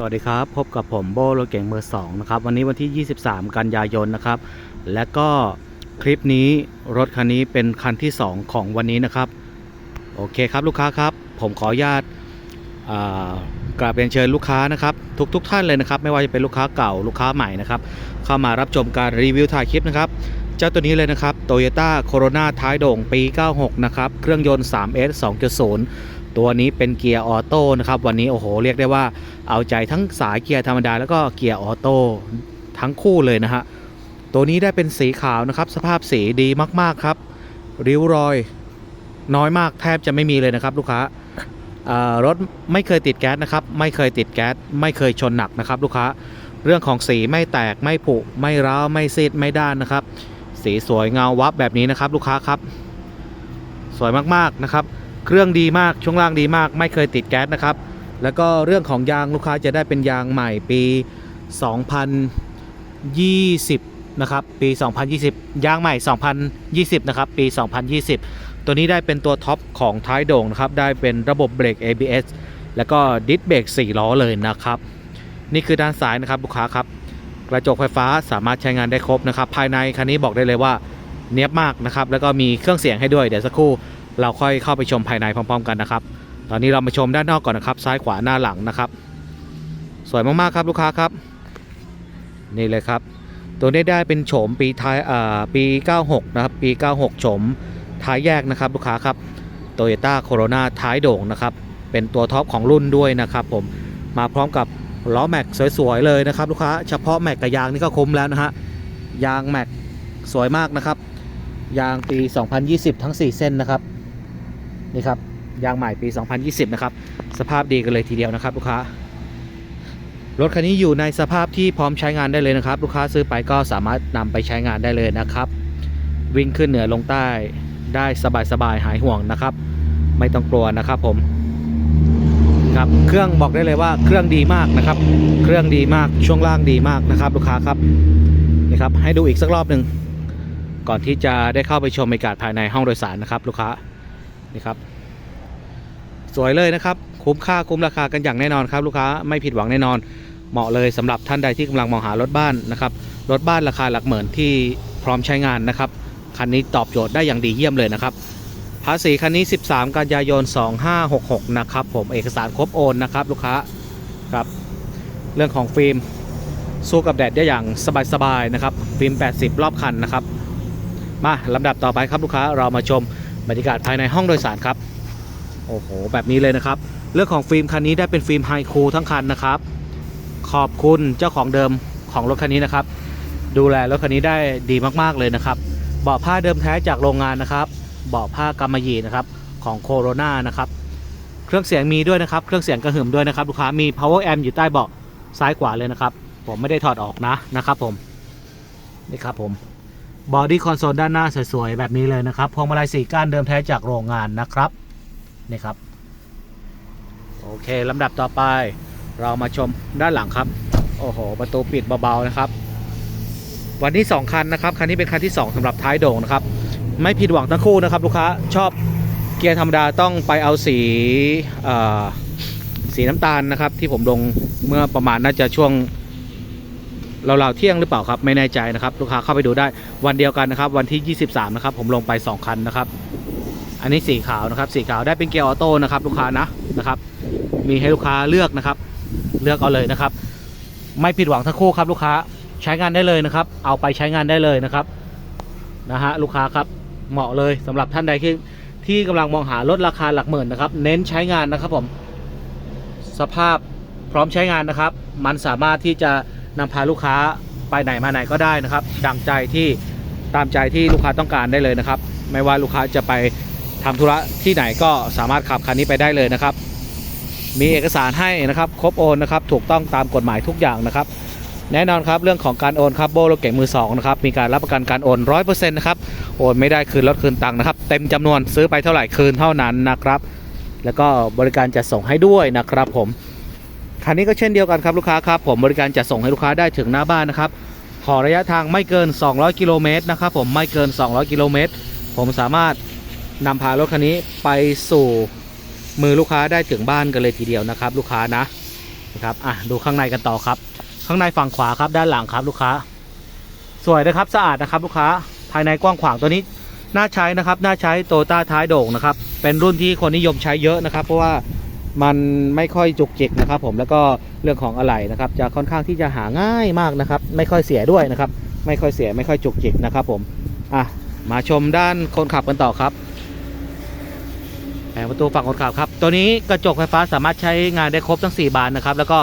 สวัสดีครับ พบกับผมโบรถเก่งมือสองนะครับ วันนี้วันที่ 23 กันยายนนะครับ และก็คลิปนี้รถคันนี้เป็นคันที่ 2 ของวันนี้นะครับ โอเคครับลูกค้าครับ ผมขออนุญาตกราบเรียนเชิญลูกค้านะครับ ทุกทุกท่านเลยนะครับ ไม่ว่าจะเป็นลูกค้าเก่าลูกค้าใหม่นะครับ เข้ามารับชมการรีวิวถ่ายคลิปนะครับ เจ้าตัวนี้เลยนะครับ Toyota Corona ท้ายโด่งปี 96 นะครับ เครื่องยนต์ 3S 2.0 ตัวนี้เป็นเกียร์ออโต้นะครับวันนี้โอ้โหเรียกได้ว่าเอาใจทั้งสายเกียร์ธรรมดาแล้วก็เกียร์ออโต้ทั้งคู่เลยนะฮะตัวนี้ได้เป็นสีขาวนะครับ สภาพสีดีมากๆครับ ริ้วรอยน้อยมากแทบจะไม่มีเลยนะครับ ลูกค้าอ่ารถไม่เคยติดแก๊สนะครับ ไม่เคยติดแก๊สไม่เคยชนหนักนะครับ ลูกค้าเรื่องของสีไม่แตกไม่ผุไม่ร้าวไม่ซีดไม่ด้านนะครับ สีสวยเงาวับแบบนี้นะครับ ลูกค้าครับ สวยมากๆนะครับ เครื่องดีมากช่วงล่างดีมาก ไม่เคยติดแก๊สนะครับ แล้วก็เรื่องของยางลูกค้าจะได้เป็นยางใหม่ปี 2020 นะครับ ปี 2020 ยางใหม่ 2020 นะครับ ปี 2020 ตัวนี้ได้เป็นตัวท็อปของท้ายโด่งนะครับ ได้เป็นระบบเบรก ABS แล้วก็ดิสเบรก4ล้อเลยนะครับ นี่คือด้านซ้ายนะครับลูกค้าครับ กระจกไฟฟ้าสามารถใช้งานได้ครบนะครับ ภายในคันนี้บอกได้เลยว่าเนียบมากนะครับ แล้วก็มีเครื่องเสียงให้ด้วย เดี๋ยวสักครู่ เราค่อยเข้าไปชมภายในพร้อม ๆ กันนะครับ ตอนนี้เรามาชมด้านนอกก่อนนะครับ ซ้ายขวาหน้าหลังนะครับ สวยมากๆครับลูกค้าครับ นี่เลยครับ ตัวนี้ได้เป็นโฉมปีท้ายอ่าปี 96 นะครับ ปี 96 โฉมท้ายแยกนะครับลูกค้าครับ Toyota Corona ท้ายโด่งนะครับ เป็นตัวท็อปของรุ่นด้วยนะครับ ผม มาพร้อมกับล้อแม็กสวยๆเลยนะครับลูกค้า เฉพาะแม็กกับยางนี่ก็คุ้มแล้วนะฮะ ยางแม็กสวยมากนะครับ ยางปี 2020 ทั้ง 4 เส้นนะครับ นี่ครับยางใหม่ปี 2020 นะครับ สภาพดีกันเลยทีเดียวนะครับ ลูกค้ารถคันนี้อยู่ในสภาพที่พร้อมใช้งานได้เลยนะครับ ลูกค้าซื้อไปก็สามารถนำไปใช้งานได้เลยนะครับ วิ่งขึ้นเหนือลงใต้ได้สบายๆหายห่วงนะครับ ไม่ต้องกลัวนะครับผมครับเครื่องบอกได้เลยว่าเครื่องดีมากนะครับ เครื่องดีมากช่วงล่างดีมากนะครับ ลูกค้าครับนี่ครับให้ดูอีกสักรอบหนึ่งก่อนที่จะได้เข้าไปชมบรรยากาศภายในห้องโดยสารนะครับ ลูกค้า นี่ครับ สวยเลยนะครับ คุ้มค่าคุ้มราคากันอย่างแน่นอนครับ ลูกค้าไม่ผิดหวังแน่นอน เหมาะเลยสำหรับท่านใดที่กำลังมองหารถบ้านนะครับรถบ้านราคาหลักหมื่นที่พร้อมใช้งานนะครับคันนี้ตอบโจทย์ได้อย่างดีเยี่ยมเลยนะครับภาษีคันนี้ 13 กันยายน 2566 นะครับผมเอกสารครบโอนนะครับ ลูกค้าครับ เรื่องของฟิล์มสู้กับแดดได้อย่างสบายๆนะครับ ฟิล์ม 80 รอบคันนะครับ มาลำดับต่อไปครับลูกค้าเรามาชม บรรยากาศภายในห้องโดยสารครับ โอ้โห แบบนี้เลยนะครับ เรื่องของฟิล์มคันนี้ได้เป็นฟิล์มไฮคูลทั้งคันนะครับ ขอบคุณเจ้าของเดิมของรถคันนี้นะครับ ดูแลรถคันนี้ได้ดีมากๆเลยนะครับ เบาะผ้าเดิมแท้จากโรงงานนะครับ เบาะผ้ากำมะหยี่นะครับของโคโรนานะครับ เครื่องเสียงมีด้วยนะครับ เครื่องเสียงกระหึ่มด้วยนะครับลูกค้า มี power amp อยู่ใต้เบาะซ้ายขวาเลยนะครับ ผมไม่ได้ถอดออกนะนะครับผม นี่ครับผม บอดี้คอนโซลด้านหน้าสวยๆ แบบนี้เลยนะครับ พวงมาลัยสีก้านเดิมแท้จากโรงงานนะครับ นี่ครับ โอเคลำดับต่อไป เรามาชมด้านหลังครับ โอ้โห ประตูปิดเบาๆนะครับ วันนี้ 2 คันนะครับ คันนี้เป็นคันที่ 2สำหรับท้ายโด่งนะครับ ไม่ผิดหวังทั้งคู่นะครับ ลูกค้าชอบเกียร์ธรรมดาต้องไปเอาสีสีน้ำตาลนะครับ ที่ผมลงเมื่อประมาณน่าจะช่วง ราๆเที่ยงหรือเปล่าครับไม่แน่ใจนะครับลูกค้าเข้าไปดูได้วันเดียวกันนะครับวันที่ 23 นะครับ ผมลงไป 2 คันนะครับ อันนี้สีขาวนะครับสีขาวได้เป็นเกียร์ออโต้นะครับลูกค้านะนะครับมีให้ลูกค้าเลือกนะครับ เลือกเอาเลยนะครับ ไม่ผิดหวังทั้งคู่ครับลูกค้าใช้งานได้เลยนะครับ เอาไปใช้งานได้เลยนะครับนะฮะลูกค้าครับเหมาะเลยสำหรับท่านใดที่ที่กำลังมองหารถราคาหลักหมื่นนะครับ เน้นใช้งานนะครับผมสภาพพร้อมใช้งานนะครับ มันสามารถที่จะ นำพาลูกค้าไปไหนมาไหนก็ได้นะครับ ดังใจที่ตามใจที่ลูกค้าต้องการได้เลยนะครับ ไม่ว่าลูกค้าจะไปทำธุระที่ไหนก็สามารถขับคันนี้ไปได้เลยนะครับ มีเอกสารให้นะครับครบโอนนะครับ ถูกต้องตามกฎหมายทุกอย่างนะครับ แน่นอนครับเรื่องของการโอนครับโบรถเก๋งมือสองนะครับมีการรับประกันการโอนร้อยเปอร์เซ็นต์นะครับโอนไม่ได้คืนรถคืนตังค์นะครับ เต็มจำนวนซื้อไปเท่าไหร่คืนเท่านั้นนะครับ แล้วก็บริการจัดส่งให้ด้วยนะครับผม คันนี้ก็เช่นเดียวกันครับลูกค้าครับผมบริการจัดส่งให้ลูกค้าได้ถึงหน้าบ้านนะครับขอระยะทางไม่เกิน 200 กิโลเมตรนะครับผมไม่เกิน 200 กิโลเมตร ผมสามารถนำพารถคันนี้ไปสู่มือลูกค้าได้ถึงบ้านกันเลยทีเดียวนะครับ ลูกค้านะนะครับอะดูข้างในกันต่อครับ ข้างในฝั่งขวาครับด้านหลังครับลูกค้า สวยนะครับสะอาดนะครับลูกค้าภายในกว้างขวางตัวนี้น่าใช้นะครับน่าใช้โตต้าท้ายโด่งนะครับเป็นรุ่นที่คนนิยมใช้เยอะนะครับ เพราะว่า มันไม่ค่อยจุกจิกนะครับ ผมแล้วก็เรื่องของอะไหล่นะครับ จะค่อนข้างที่จะหาง่ายมากนะครับ ไม่ค่อยเสียด้วยนะครับ ไม่ค่อยเสียไม่ค่อยจุกจิกนะครับ ผมอะมาชมด้านคนขับกันต่อครับแผงประตูฝั่งคนขับครับ ตัวนี้กระจกไฟฟ้าสามารถใช้งานได้ครบทั้ง 4 บานนะครับ แล้วก็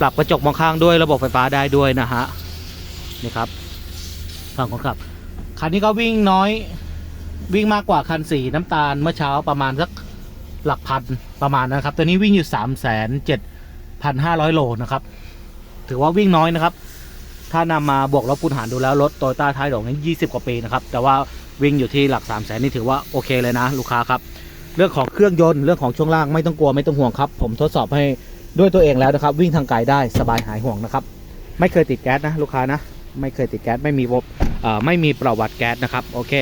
ปรับกระจกมองข้างด้วยระบบไฟฟ้าได้ด้วยนะฮะนี่ครับฝั่งคนขับคันนี้ก็วิ่งน้อยวิ่งมากกว่าคันสีน้ำตาลเมื่อเช้าประมาณสักหลักพัน ประมาณนะครับ ตัวนี้วิ่งอยู่3ามแสนเจ็ดพันห้าร้อยโลนะครับ ถือว่าวิ่งน้อยนะครับ ถ้านำมาบวกลบคูณหารดูแล้วรถโตโยต้าท้ายดอกนี้ยี่สิบกว่าปีนะครับ แต่ว่าวิ่งอยู่ที่หลัก3ามแสนนี่ถือว่าโอเคเลยนะ ลูกค้าครับ เรื่องของเครื่องยนต์เรื่องของช่วงล่างไม่ต้องกลัวไม่ต้องห่วงครับ ผมทดสอบให้ด้วยตัวเองแล้วนะครับ วิ่งทางไกลได้สบายหายห่วงนะครับ ไม่เคยติดแก๊สนะ ลูกค้านะไม่เคยติดแก๊สไม่มีวบไม่มีประวัติแก๊สนะครับ โอเค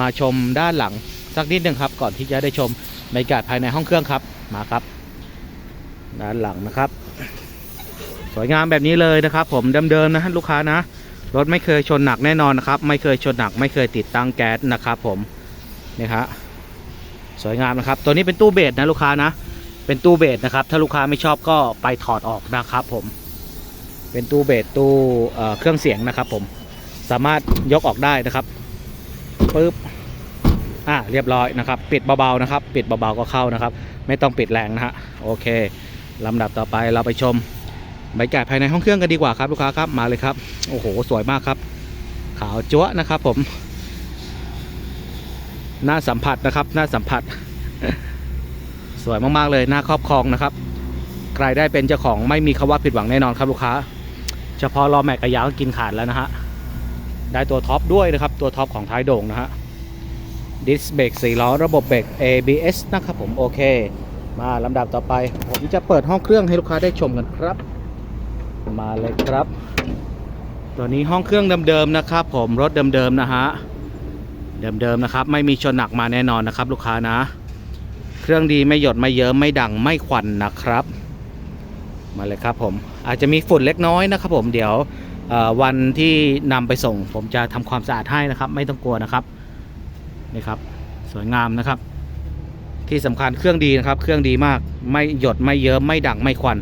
มาชมด้านหลังสักนิดหนึ่งครับ ก่อนที่จะได้ชม บรรยากาศภายในห้องเครื่องครับมาครับ ด้านหลังนะครับ สวยงามแบบนี้เลยนะครับ ผมเดิมๆนะลูกค้านะ รถไม่เคยชนหนักแน่นอนนะครับ ไม่เคยชนหนัก ไม่เคยติดตั้งแก๊สนะครับ ผมนี่ครับสวยงามนะครับ ตัวนี้เป็นตู้เบสนะลูกค้านะ เป็นตู้เบสนะครับ ถ้าลูกค้าไม่ชอบก็ไปถอดออกนะครับ ผม เป็นตู้เบสตู้เอ่อเครื่องเสียงนะครับ ผม สามารถยกออกได้นะครับปึ๊บ อ่าเรียบร้อยนะครับ ปิดเบาๆนะครับ ปิดเบาๆก็เข้านะครับ ไม่ต้องปิดแรงนะฮะโอเคลำดับต่อไปเราไปชมบรรยากาศภายในห้องเครื่องกันดีกว่าครับลูกค้าครับมาเลยครับโอ้โหสวยมากครับ ขาวจั๊วนะครับ ผมหน้าสัมผัสนะครับหน้าสัมผัส สวยมากๆเลยหน้าครอบครองนะครับใครได้เป็นเจ้าของไม่มีคำว่าผิดหวังแน่นอนครับลูกค้า เฉพาะล้อแม็กกระยางก็กินขาดแล้วนะฮะได้ตัวท็อปด้วยนะครับ ตัวท็อปของท้ายโด่งนะฮะ ดิสเบรก4ล้อระบบเบรก ABS นะครับผมโอเค มาลำดับต่อไป ผมจะเปิดห้องเครื่องให้ลูกค้าได้ชมกันครับ มาเลยครับ ตัวนี้ห้องเครื่องเดิมๆนะครับผมรถเดิมๆนะฮะเดิมๆนะครับ ไม่มีชนหนักมาแน่นอนนะครับ ลูกค้านะ เครื่องดีไม่หยดไม่เยิ้มไม่ดังไม่ควันนะครับ มาเลยครับผมอาจจะมีฝุ่นเล็กน้อยนะครับ ผมเดี๋ยววันที่นำไปส่ง ผมจะทำความสะอาดให้นะครับ ไม่ต้องกลัวนะครับ นี่ครับสวยงามนะครับ ที่สำคัญเครื่องดีนะครับ เครื่องดีมากไม่หยดไม่เยิ้มไม่ดังไม่ควัน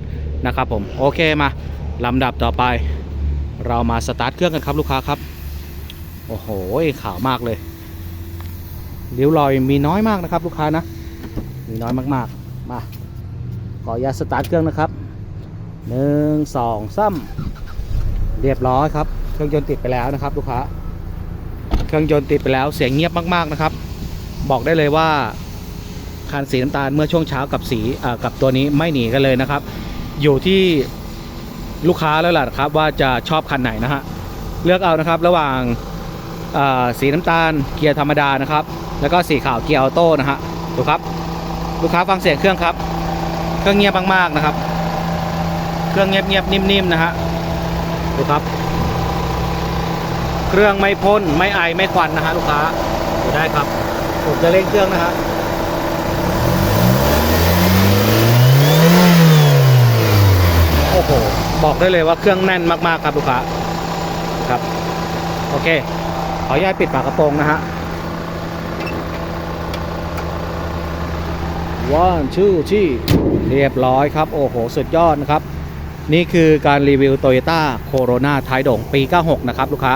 นะครับ ผมโอเคมาลำดับต่อไป เรามาสตาร์ทเครื่องกันครับลูกค้าครับโอ้โหขาวมากเลยริ้วรอยมีน้อยมากนะครับ ลูกค้านะ มีน้อยมากๆ มาขออนุญาตสตาร์ทเครื่องนะครับหนึ่งสองซ้ำเรียบร้อยครับ เครื่องยนต์ติดไปแล้วนะครับ ลูกค้า เครื่องยนต์ติดไปแล้วเสียงเงียบมากๆนะครับ บอกได้เลยว่าคันสีน้ำตาลเมื่อช่วงเช้ากับสีกับตัวนี้ไม่หนีกันเลยนะครับ อยู่ที่ลูกค้าแล้วล่ะครับว่าจะชอบคันไหนนะฮะเลือกเอานะครับระหว่างสีน้ำตาลเกียร์ธรรมดานะครับ แล้วก็สีขาวเกียร์ออโต้นะฮะดูครับ ลูกค้าฟังเสียงเครื่องครับ เครื่องเงียบมากๆนะครับ เครื่องเงียบๆนิ่มๆนะฮะดูครับ เครื่องไม่พ่นไม่ไอไม่ควันนะฮะลูกค้าได้ครับ ผมจะเร่งเครื่องนะฮะโอ้โหบอกได้เลยว่าเครื่องแน่นมากๆครับลูกค้าครับโอเคขออนุญาตปิดฝากระโปรงนะฮะ one two three เรียบร้อยครับ โอ้โห สุดยอดนะครับ นี่คือการรีวิว Toyota Corona ท้ายโด่งปี 96 นะครับ ลูกค้า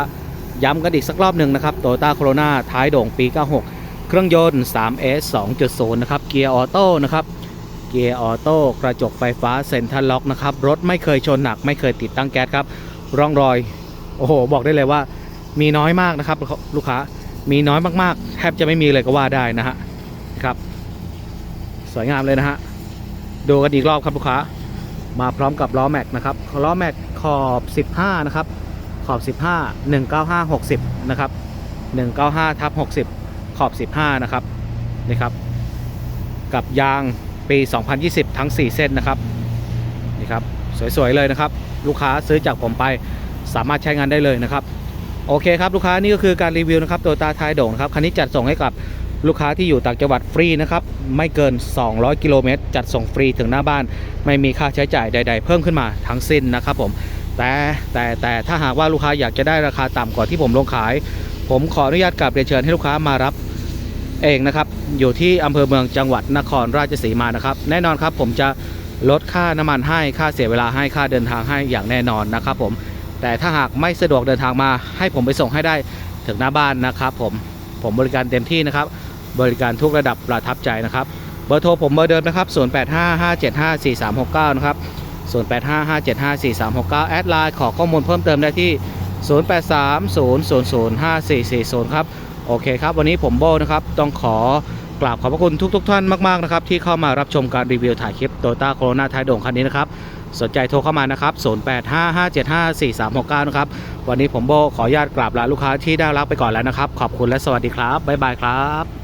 ย้ำกันอีกสักรอบหนึ่งนะครับ Toyota Corona ท้ายโด่งปี 96 เครื่องยนต์ 3S 2.0 นะครับ เกียร์ออโต้นะครับ เกียร์ออโต้กระจกไฟฟ้าเซ็นทรัลล็อกนะครับ รถไม่เคยชนหนัก ไม่เคยติดตั้งแก๊สครับ ร่องรอย โอ้โห บอกได้เลยว่า มีน้อยมากนะครับ ลูกค้า มีน้อยมากๆ แทบจะไม่มีเลยก็ว่าได้นะฮะครับ สวยงามเลยนะฮะ ดูกันอีกรอบครับลูกค้า มาพร้อมกับล้อแม็กนะครับ ล้อแม็กขอบ 15 นะครับ ขอบ 15 195 60 นะครับ 195ทับ60 ขอบ 15 นะครับ นี่ครับ กับยางปี 2020 ทั้ง 4 เส้นนะครับ นี่ครับ สวย ๆ เลยนะครับ ลูกค้าซื้อจากผมไปสามารถใช้งานได้เลยนะครับ โอเคครับ ลูกค้านี่ก็คือการรีวิวนะครับตัวตาทายโด่งครับ คันนี้จัดส่งให้กับลูกค้าที่อยู่ต่างจังหวัดฟรีนะครับ ไม่เกิน 200 กิโลเมตร จัดส่งฟรีถึงหน้าบ้าน ไม่มีค่าใช้จ่ายใด ๆ เพิ่มขึ้นมาทั้งสิ้นนะครับผม แต่แต่แต่ถ้าหากว่าลูกค้าอยากจะได้ราคาต่ำกว่าที่ผมลงขาย ผมขออนุญาตกลับเรียนเชิญให้ลูกค้ามารับเองนะครับ อยู่ที่อำเภอเมืองจังหวัดนครราชสีมานะครับ แน่นอนครับผมจะลดค่าน้ำมันให้ค่าเสียเวลาให้ค่าเดินทางให้อย่างแน่นอนนะครับผมแต่ถ้าหากไม่สะดวกเดินทางมาให้ผมไปส่งให้ได้ถึงหน้าบ้านนะครับผมผมบริการเต็มที่นะครับ บริการทุกระดับประทับใจนะครับ เบอร์โทรผมเบอร์เดิมนะครับ 0855754369 นะครับ 0855754369 แอดไลน์ขอข้อมูลเพิ่มเติมได้ที่ 0830005440 ครับ โอเคครับ วันนี้ผมโบนะครับ ต้องขอกราบขอบพระคุณทุกๆทท่านมาก ๆ นะครับ ที่เข้ามารับชมการรีวิวถ่ายคลิป Toyota Corona ท้ายโด่งคันนี้นะครับ สนใจโทรเข้ามานะครับ 0855754369 นะครับ วันนี้ผมโบขออนุญาตกราบลาลูกค้าที่ได้รับไปก่อนแล้วนะครับ ขอบคุณและสวัสดีครับ บ๊ายบายครับ